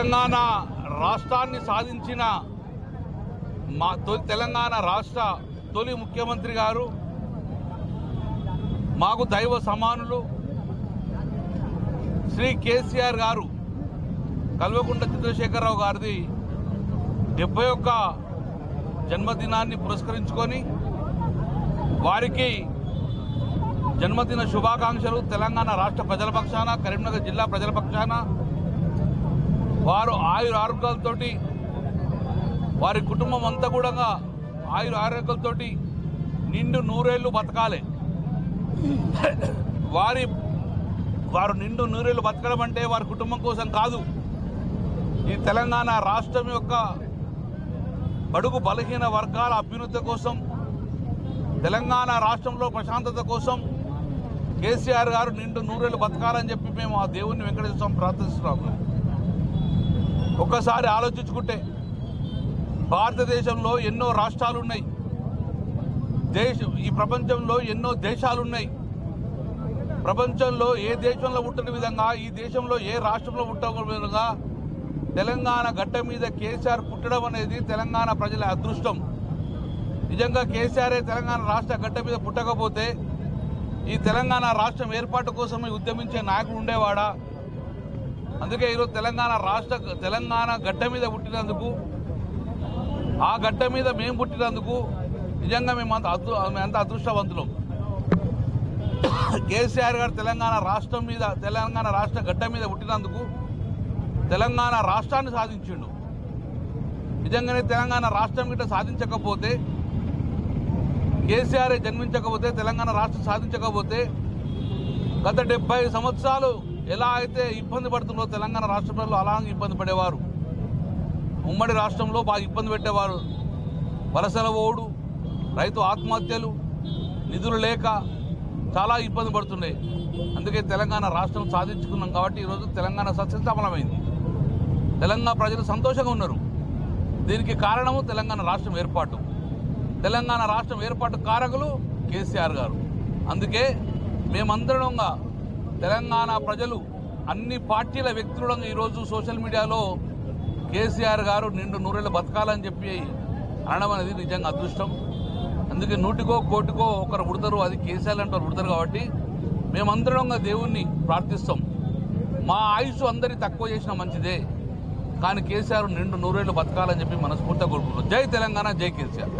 తెలంగాణ రాష్ట్రాన్ని సాధించిన మా తొలి తెలంగాణ రాష్ట్ర తొలి ముఖ్యమంత్రి గారు. మాకు దైవ సమానులు. శ్రీ కేసీఆర్ గారు కల్వకుంట చంద్రశేఖరరావు గారిది డెబ్బై ఒక్క జన్మదినాన్ని పురస్కరించుకొని వారికి జన్మదిన శుభాకాంక్షలు. తెలంగాణ రాష్ట్ర ప్రజల పక్షాన కరీంనగర్ జిల్లా ప్రజల పక్షాన వారు ఆయుర ఆరోగ్యాలతోటి వారి కుటుంబం అంతా కూడా ఆయుర ఆరోగ్యాలతోటి నిండు నూరేళ్ళు బతకాలి. వారి వారు నిండు నూరేళ్ళు బతకడం అంటే వారి కుటుంబం కోసం కాదు. ఈ తెలంగాణ రాష్ట్రం యొక్క బడుగు బలహీన వర్గాల అభ్యున్నతి కోసం తెలంగాణ రాష్ట్రంలో ప్రశాంతత కోసం కేసీఆర్ గారు నిండు నూరేళ్ళు బతకాలని చెప్పి మేము ఆ దేవుణ్ణి వెంకటేశ్వర స్వామి ప్రార్థిస్తున్నాము ఒక్కసారి ఆలోచించుకుంటే భారతదేశంలో ఎన్నో రాష్ట్రాలు ఉన్నాయి దేశ ఈ ప్రపంచంలో ఎన్నో దేశాలు ఉన్నాయి ప్రపంచంలో ఏ దేశంలో పుట్టిన విధంగా ఈ దేశంలో ఏ రాష్ట్రంలో పుట్టిన విధంగా తెలంగాణ గడ్డ మీద కేసీఆర్ పుట్టడం అనేది తెలంగాణ ప్రజల అదృష్టం. నిజంగా కేసీఆరే తెలంగాణ రాష్ట్ర గడ్డ మీద పుట్టకపోతే ఈ తెలంగాణ రాష్ట్రం ఏర్పాటు కోసం ఉద్యమించే నాయకుడు ఉండేవాడా? అందుకే ఈరోజు తెలంగాణ రాష్ట్ర తెలంగాణ గడ్డ మీద పుట్టినందుకు ఆ గడ్డ మీద మేము పుట్టినందుకు నిజంగా మేము అంత అదృ మేము అంత అదృష్టవంతులం. కేసీఆర్ గారు తెలంగాణ రాష్ట్రం మీద తెలంగాణ రాష్ట్ర గడ్డ మీద పుట్టినందుకు తెలంగాణ రాష్ట్రాన్ని సాధించిండు. నిజంగానే తెలంగాణ రాష్ట్రం గిట్ట సాధించకపోతే కేసీఆర్ జన్మించకపోతే తెలంగాణ రాష్ట్రం సాధించకపోతే గత డెబ్బై సంవత్సరాలు ఎలా అయితే ఇబ్బంది పడుతుందో తెలంగాణ రాష్ట్ర ప్రజలు అలాగే ఇబ్బంది పడేవారు. ఉమ్మడి రాష్ట్రంలో బాగా ఇబ్బంది పెట్టేవారు. వలసల ఓడు రైతు ఆత్మహత్యలు నిధులు లేక చాలా ఇబ్బంది పడుతున్నాయి అందుకే తెలంగాణ రాష్ట్రం సాధించుకున్నాం కాబట్టి ఈరోజు తెలంగాణ సస్యశ్యామలమైంది. తెలంగాణ ప్రజలు సంతోషంగా ఉన్నారు. దీనికి కారణము తెలంగాణ రాష్ట్రం ఏర్పాటు. తెలంగాణ రాష్ట్రం ఏర్పాటు కారకులు కేసీఆర్ గారు. అందుకే మేమందరంగా తెలంగాణ ప్రజలు అన్ని పార్టీల వ్యక్తులంగా ఈరోజు సోషల్ మీడియాలో కేసీఆర్ గారు నిండు నూరేళ్ళు బతకాలని చెప్పి అనడం అనేది నిజంగా అదృష్టం. అందుకే నూటికో కోటికో ఒకరు పుడతారు అది కేసీఆర్ అంటే పుడతారు కాబట్టి మేమందరం దేవుణ్ణి ప్రార్థిస్తాం. మా ఆయుష్ అందరి తక్కువ చేసిన మంచిదే. కానీ కేసీఆర్ నిండు నూరేళ్ళు బతకాలని చెప్పి మనస్ఫూర్తిగా కోరుకుంటున్నాం. జై తెలంగాణ జై కేసీఆర్.